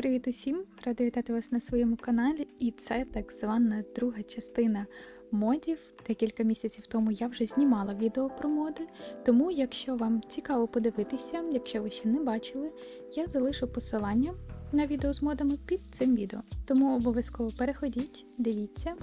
Привіт усім! Рада вітати вас на своєму каналі, і це так звана друга частина модів. Декілька місяців тому я вже знімала відео про моди. Тому, якщо вам цікаво подивитися, якщо ви ще не бачили, я залишу посилання на відео з модами під цим відео. Тому обов'язково переходіть, дивіться.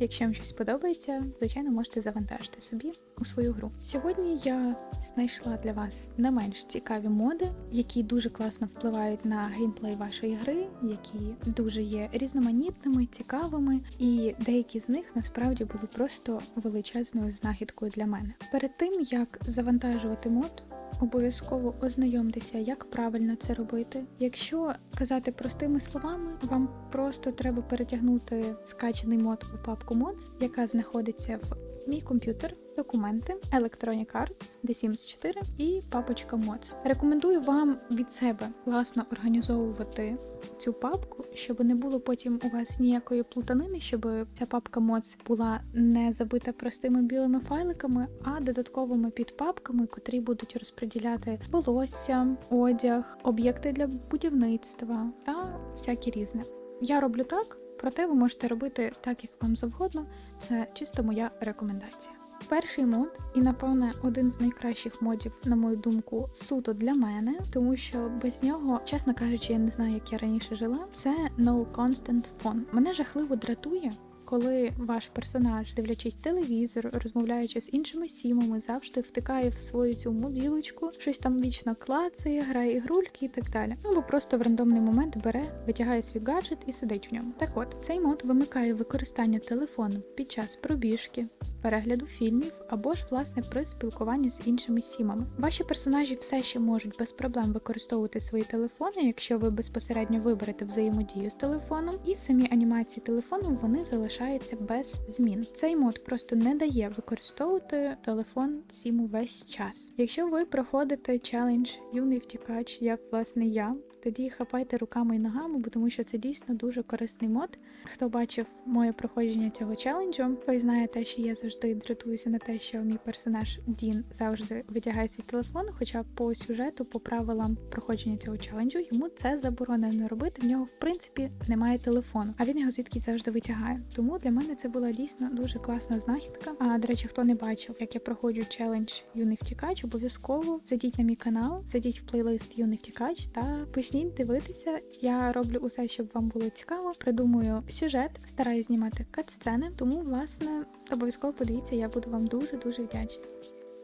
Якщо вам щось сподобається, звичайно, можете завантажити собі у свою гру. Сьогодні я знайшла для вас не менш цікаві моди, які дуже класно впливають на геймплей вашої гри, які дуже є різноманітними, цікавими, і деякі з них насправді були просто величезною знахідкою для мене. Перед тим як завантажувати мод. Обов'язково ознайомтеся, як правильно це робити. Якщо казати простими словами, вам просто треба перетягнути скачаний мод у папку Mods, яка знаходиться в мій комп'ютер, документи, Electronic Arts, The Sims 4 і папочка Mods. Рекомендую вам від себе класно організовувати цю папку, щоб не було потім у вас ніякої плутанини, щоб ця папка Mods була не забита простими білими файликами, а додатковими підпапками, котрі будуть розподіляти волосся, одяг, об'єкти для будівництва та всякі різне. Я роблю так. Проте ви можете робити так, як вам завгодно. Це чисто моя рекомендація. Перший мод, і напевне один з найкращих модів, на мою думку, суто для мене, тому що без нього, чесно кажучи, я не знаю, як я раніше жила. Це No Constant фон Мене жахливо дратує. Коли ваш персонаж, дивлячись телевізор, розмовляючи з іншими сімами, завжди втикає в свою цю мобілочку, щось там вічно клацає, грає ігрульки і так далі. Ну, або просто в рандомний момент бере, витягає свій гаджет і сидить в ньому. Так от, цей мод вимикає використання телефону під час пробіжки, перегляду фільмів або ж власне при спілкуванні з іншими сімами. Ваші персонажі все ще можуть без проблем використовувати свої телефони, якщо ви безпосередньо виберете взаємодію з телефоном, і самі анімації телефону вони залишаються без змін. Цей мод просто не дає використовувати телефон сім увесь час. Якщо ви проходите челендж юний втікач, як власне я, тоді хапайте руками і ногами, бо тому що це дійсно дуже корисний мод. Хто бачив моє проходження цього челенджу, той знає те, що я завжди дратуюся на те, що мій персонаж Дін завжди витягає свій телефон. Хоча по сюжету, по правилам проходження цього челенджу, йому це заборонено робити. В нього в принципі немає телефону, а він його звідки завжди витягає. Тому для мене це була дійсно дуже класна знахідка. А до речі, хто не бачив, як я проходжу челендж Юний втікач, обов'язково зайдіть на мій канал, зайдіть в плейлист Юний втікач та почніть дивитися. Я роблю усе, щоб вам було цікаво. Придумую сюжет, стараюсь знімати кат-сцени, тому власне обов'язково подивіться, я буду вам дуже дуже вдячна.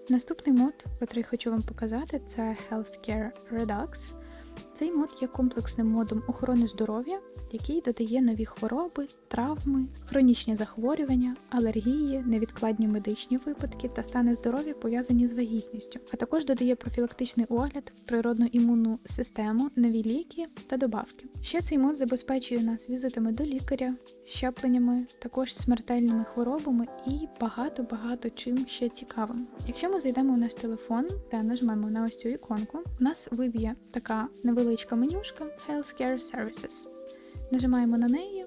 Наступний мод, який хочу вам показати, це Healthcare Redux. Цей мод є комплексним модом охорони здоров'я, який додає нові хвороби, травми, хронічні захворювання, алергії, невідкладні медичні випадки та стани здоров'я пов'язані з вагітністю, а також додає профілактичний огляд, природну імунну систему, нові ліки та добавки. Ще цей мод забезпечує нас візитами до лікаря, щепленнями, також смертельними хворобами і багато-багато чим ще цікавим. Якщо ми зайдемо у наш телефон та нажмемо на ось цю іконку, у нас виб'є така невеличка менюшка Healthcare Services. Нажимаємо на неї,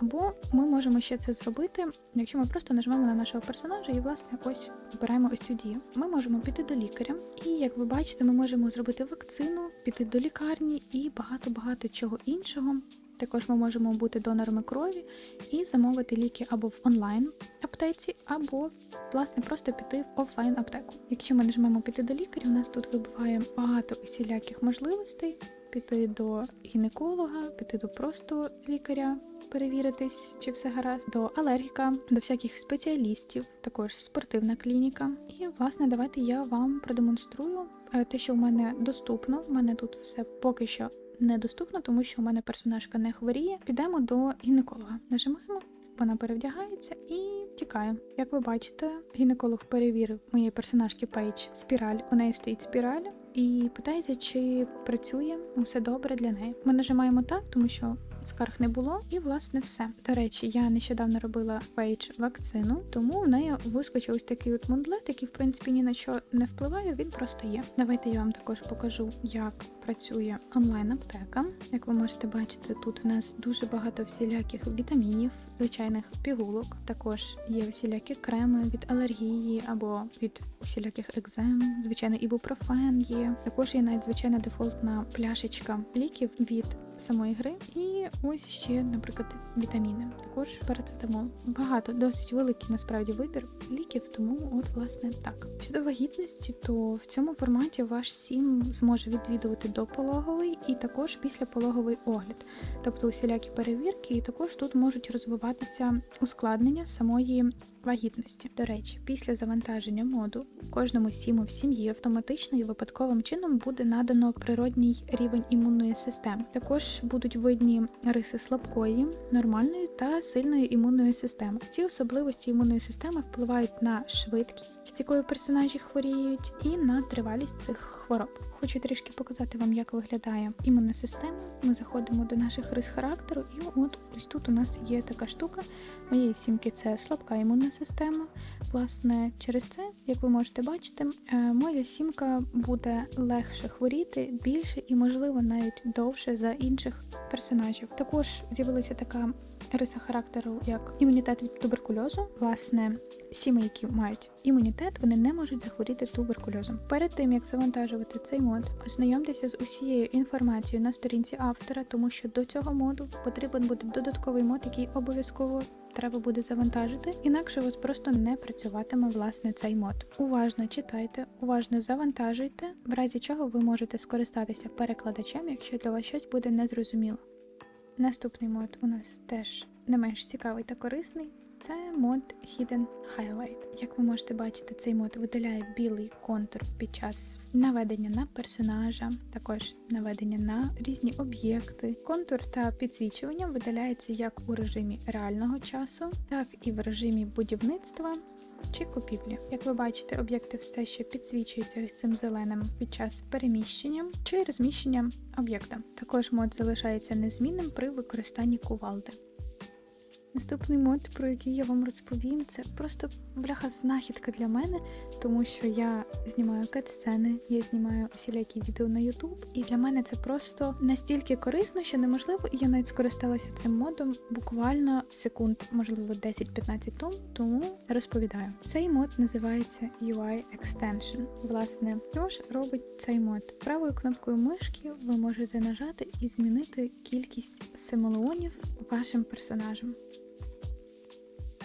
або ми можемо ще це зробити, якщо ми просто нажмемо на нашого персонажа і, власне, ось обираємо ось цю дію. Ми можемо піти до лікаря, і як ви бачите, ми можемо зробити вакцину, піти до лікарні і багато-багато чого іншого. Також ми можемо бути донорами крові і замовити ліки або в онлайн аптеці, або, власне, просто піти в офлайн аптеку. Якщо ми нажмемо піти до лікаря, у нас тут вибиває багато усіляких можливостей. Піти до гінеколога, піти до просто лікаря, перевіритись, чи все гаразд, до алергіка, до всяких спеціалістів, також спортивна клініка. І, власне, давайте я вам продемонструю е, те, що в мене доступно. У мене тут все поки що недоступно, тому що у мене персонажка не хворіє. Підемо до гінеколога. Нажимаємо. Вона перевдягається і тікає. Як ви бачите, гінеколог перевірив моєї персонажки Пейдж спіраль. У неї стоїть спіраль і питається, чи працює все добре для неї. Ми нажимаємо так, тому що скарг не було, і власне все. До речі, я нещодавно робила Пейдж вакцину, тому в неї вискочив ось такий от мундлет, який в принципі ні на що не впливає. Він просто є. Давайте я вам також покажу, як працює онлайн-аптека. Як ви можете бачити, тут у нас дуже багато всіляких вітамінів, звичайних пігулок. Також є всілякі креми від алергії або від усіляких екзем, звичайний ібупрофен є. Також є надзвичайна дефолтна пляшечка ліків від самої гри. І ось ще, наприклад, вітаміни. Також парацетамол. Багато, досить великий насправді вибір ліків, тому от власне так. Щодо вагітності, то в цьому форматі ваш сім зможе відвідувати допологовий і також післяпологовий огляд, тобто усілякі перевірки, і також тут можуть розвиватися ускладнення самої вагітності. До речі, після завантаження моду кожному сіму в сім'ї автоматично і випадковим чином буде надано природній рівень імунної системи. Також будуть видні риси слабкої, нормальної та сильної імунної системи. Ці особливості імунної системи впливають на швидкість, з якою персонажі хворіють, і на тривалість цих хвороб. Хочу трішки показати вам, як виглядає імунна система. Ми заходимо до наших рис характеру, і от ось тут у нас є така штука. Моєї сімки це слабка імунна система. Власне, через це, як ви можете бачити, е, моя сімка буде легше хворіти, більше і, можливо, навіть довше за інших персонажів. Також з'явилася така риса характеру, як імунітет від туберкульозу. Власне, сіми, які мають імунітет, вони не можуть захворіти туберкульозом. Перед тим як завантажувати цей мод, ознайомтеся з усією інформацією на сторінці автора, тому що до цього моду потрібен буде додатковий мод, який обов'язково. Треба буде завантажити, інакше у вас просто не працюватиме власне цей мод. Уважно читайте, уважно завантажуйте, в разі чого ви можете скористатися перекладачем, якщо для вас щось буде незрозуміло. Наступний мод у нас теж не менш цікавий та корисний. Це мод Hidden Highlight. Як ви можете бачити, цей мод видаляє білий контур під час наведення на персонажа, також наведення на різні об'єкти. Контур та підсвічування видаляється як у режимі реального часу, так і в режимі будівництва. Чи купівлі. Як ви бачите, об'єкти все ще підсвічуються цим зеленим під час переміщення чи розміщення об'єкта. Також мод залишається незмінним при використанні кувалди. Наступний мод, про який я вам розповім, це просто бляха знахідка для мене, тому що я знімаю кат-сцени, я знімаю усілякі відео на YouTube, і для мене це просто настільки корисно, що неможливо, і я навіть скористалася цим модом буквально секунд, можливо, 10-15 тому, тому розповідаю. Цей мод називається UI Extension. Власне, що ж робить цей мод? Правою кнопкою мишки ви можете нажати і змінити кількість симулеонів вашим персонажам.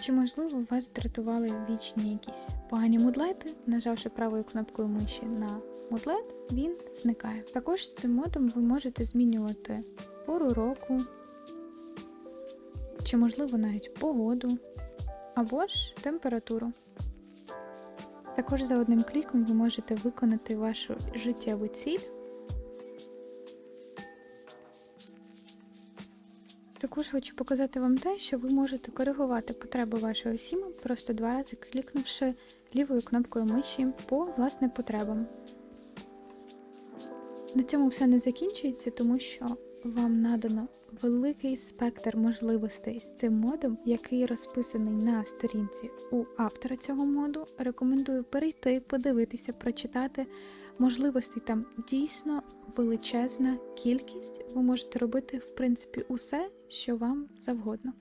Чи можливо вас дратували вічні якісь погані мудлети, нажавши правою кнопкою миші на мудлет, він зникає. Також з цим модом ви можете змінювати пору року, чи, можливо, навіть погоду, або ж температуру. Також за одним кліком ви можете виконати вашу життєву ціль. Також хочу показати вам те, що ви можете коригувати потреби вашого сіма, просто два рази клікнувши лівою кнопкою миші по власне потребам. На цьому все не закінчується, тому що вам надано великий спектр можливостей з цим модом, який розписаний на сторінці у автора цього моду. Рекомендую перейти, подивитися, прочитати. Можливостей там дійсно величезна кількість. Ви можете робити, в принципі, усе, що вам завгодно.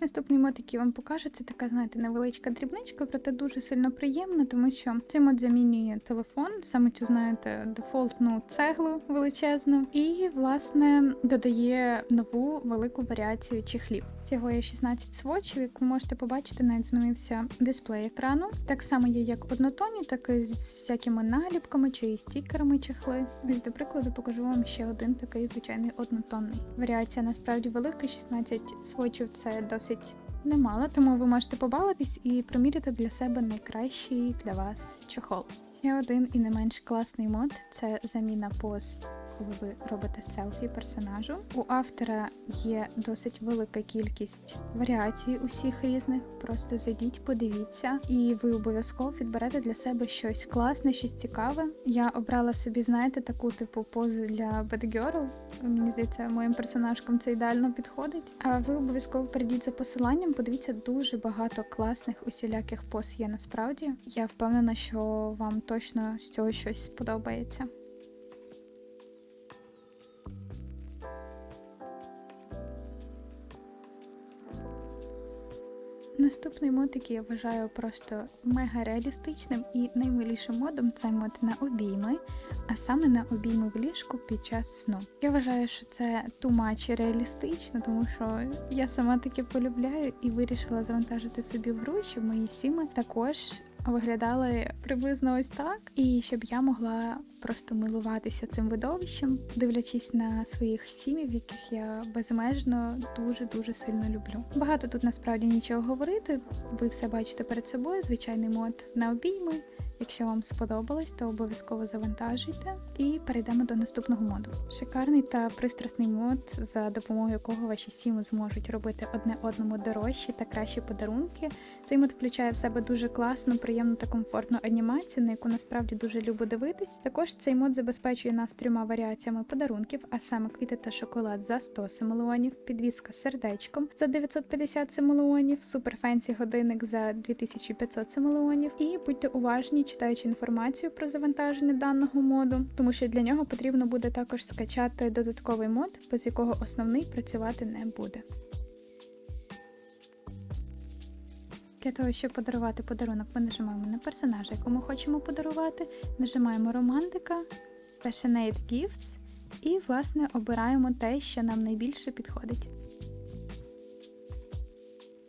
Наступний мод, який вам покажу, це така, знаєте, невеличка дрібничка, проте дуже сильно приємна, тому що цей мод замінює телефон, саме цю, знаєте, дефолтну цеглу величезну, і, власне, додає нову велику варіацію чехлів. Цього є 16 сводчів, як ви можете побачити, навіть змінився дисплей екрану. Так само є як однотонні, так і з всякими наліпками чи стікерами чехли. Ось, до прикладу, покажу вам ще один такий звичайний однотонний. Варіація насправді велика, 16 сводчів це досить немало, тому ви можете побавитись і приміряти для себе найкращий для вас чохол. Ще один і не менш класний мод це заміна поз коли ви робите селфі персонажу. У автора є досить велика кількість варіацій усіх різних. Просто зайдіть, подивіться, і ви обов'язково підберете для себе щось класне, щось цікаве. Я обрала собі, знаєте, таку типу позу для Girl. Мені здається, моїм персонажкам це ідеально підходить. А ви обов'язково перейдіть за посиланням, подивіться дуже багато класних усіляких поз є насправді. Я впевнена, що вам точно з цього щось сподобається. Наступний мод, який я вважаю просто мега реалістичним і наймилішим модом це мод на обійми, а саме на обійми в ліжку під час сну. Я вважаю, що це тумач реалістично, тому що я сама таке полюбляю і вирішила завантажити собі в гру, щоб мої сіми також виглядали приблизно ось так, і щоб я могла просто милуватися цим видовищем, дивлячись на своїх сімів, яких я безмежно дуже дуже сильно люблю. Багато тут насправді нічого говорити. Ви все бачите перед собою. Звичайний мод на обійми. Якщо вам сподобалось, то обов'язково завантажуйте і перейдемо до наступного моду. Шикарний та пристрасний мод, за допомогою якого ваші сіми зможуть робити одне одному дорожчі та кращі подарунки. Цей мод включає в себе дуже класну, приємну та комфортну анімацію, на яку насправді дуже любо дивитись. Також цей мод забезпечує нас трьома варіаціями подарунків, а саме квіти та шоколад за 100 симолеонів, підвіска з сердечком за 950 симолеонів, суперфенсі годинник за 2500 симолеонів. І будьте уважні читаючи інформацію про завантаження даного моду, тому що для нього потрібно буде також скачати додатковий мод, без якого основний працювати не буде. Для того, щоб подарувати подарунок, ми нажимаємо на персонажа, якому хочемо подарувати, нажимаємо романтика, Passionate Gifts і, власне, обираємо те, що нам найбільше підходить.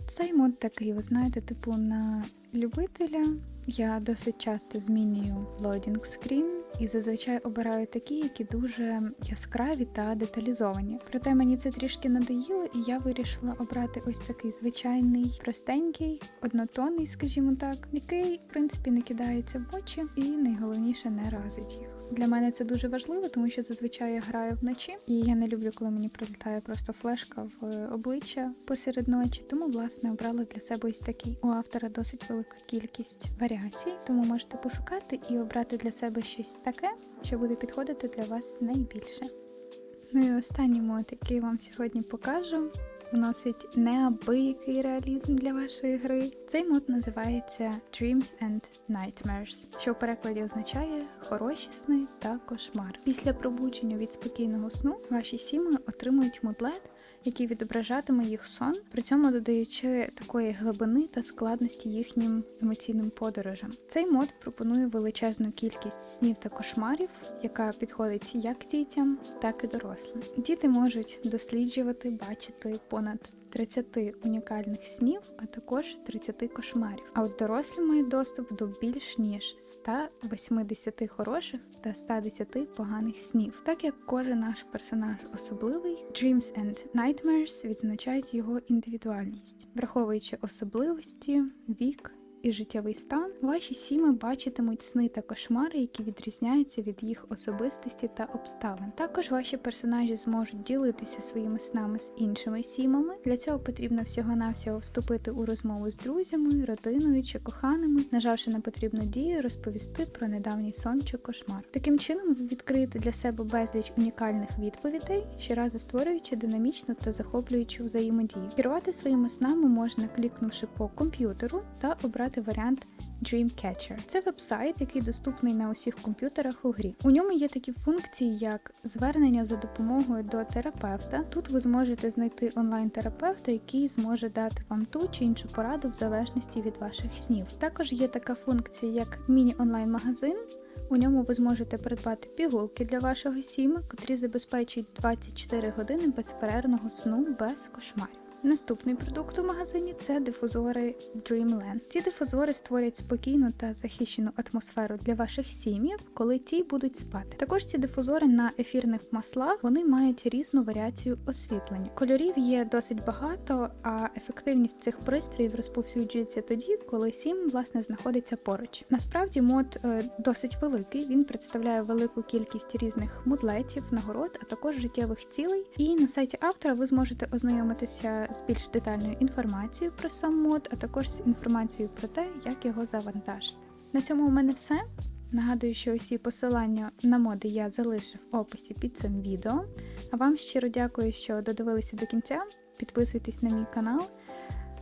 Цей мод такий, ви знаєте, типу на любителя. Я досить часто змінюю лодінг скрін і зазвичай обираю такі, які дуже яскраві та деталізовані. Проте мені це трішки надоїло, і я вирішила обрати ось такий звичайний, простенький, однотонний, скажімо так, який, в принципі, не кидається в очі і найголовніше не разить їх. Для мене це дуже важливо, тому що зазвичай я граю вночі, і я не люблю, коли мені прилітає просто флешка в обличчя посеред ночі. Тому, власне, обрала для себе ось такий. У автора досить велика кількість варіацій, тому можете пошукати і обрати для себе щось таке, що буде підходити для вас найбільше. Ну і останній мод, який вам сьогодні покажу, вносить неабиякий реалізм для вашої гри. Цей мод називається Dreams and Nightmares, що в перекладі означає хороші сни та кошмар. Після пробудження від спокійного сну ваші сіми отримують мудлет, який відображатиме їх сон, при цьому додаючи такої глибини та складності їхнім емоційним подорожам. Цей мод пропонує величезну кількість снів та кошмарів, яка підходить як дітям, так і дорослим. Діти можуть досліджувати, бачити понад 30 унікальних снів, а також 30 кошмарів. А от дорослі мають доступ до більш ніж 180 хороших та 110 поганих снів. Так як кожен наш персонаж особливий, Dreams and Nightmares відзначають його індивідуальність, враховуючи особливості, вік і життєвий стан, ваші сіми бачитимуть сни та кошмари, які відрізняються від їх особистості та обставин. Також ваші персонажі зможуть ділитися своїми снами з іншими сімами. Для цього потрібно всього-навсього вступити у розмову з друзями, родиною чи коханими, нажавши на потрібну дію, розповісти про недавній сон чи кошмар. Таким чином, ви відкриєте для себе безліч унікальних відповідей, щоразу створюючи динамічну та захоплюючу взаємодію. Керувати своїми снами можна клікнувши по комп'ютеру та обрати обрати варіант Dreamcatcher. Це веб-сайт, який доступний на усіх комп'ютерах у грі. У ньому є такі функції, як звернення за допомогою до терапевта. Тут ви зможете знайти онлайн-терапевта, який зможе дати вам ту чи іншу пораду в залежності від ваших снів. Також є така функція, як міні-онлайн-магазин. У ньому ви зможете придбати пігулки для вашого сіма, котрі забезпечують 24 години безперервного сну без кошмарів. Наступний продукт у магазині це дифузори Dreamland. Ці дифузори створять спокійну та захищену атмосферу для ваших сім'їв, коли ті будуть спати. Також ці дифузори на ефірних маслах вони мають різну варіацію освітлення. Кольорів є досить багато, а ефективність цих пристроїв розповсюджується тоді, коли сім власне знаходиться поруч. Насправді мод е, досить великий. Він представляє велику кількість різних мудлетів, нагород, а також життєвих цілей. І на сайті автора ви зможете ознайомитися з більш детальною інформацією про сам мод, а також з інформацією про те, як його завантажити. На цьому у мене все. Нагадую, що усі посилання на моди я залишив в описі під цим відео. А вам щиро дякую, що додивилися до кінця. Підписуйтесь на мій канал,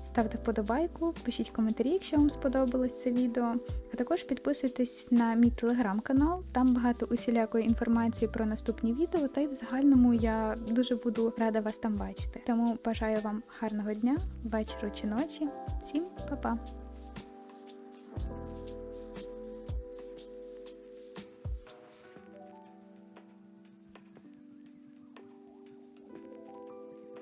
ставте вподобайку, пишіть коментарі, якщо вам сподобалось це відео. А також підписуйтесь на мій телеграм-канал. Там багато усілякої інформації про наступні відео. Та й в загальному я дуже буду рада вас там бачити. Тому бажаю вам гарного дня, вечора чи ночі. Всім па-па!